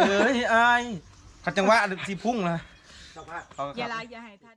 เอ้ยอายขัดจังหวะสิพุ่งนะ อย่าลาอย่าหาน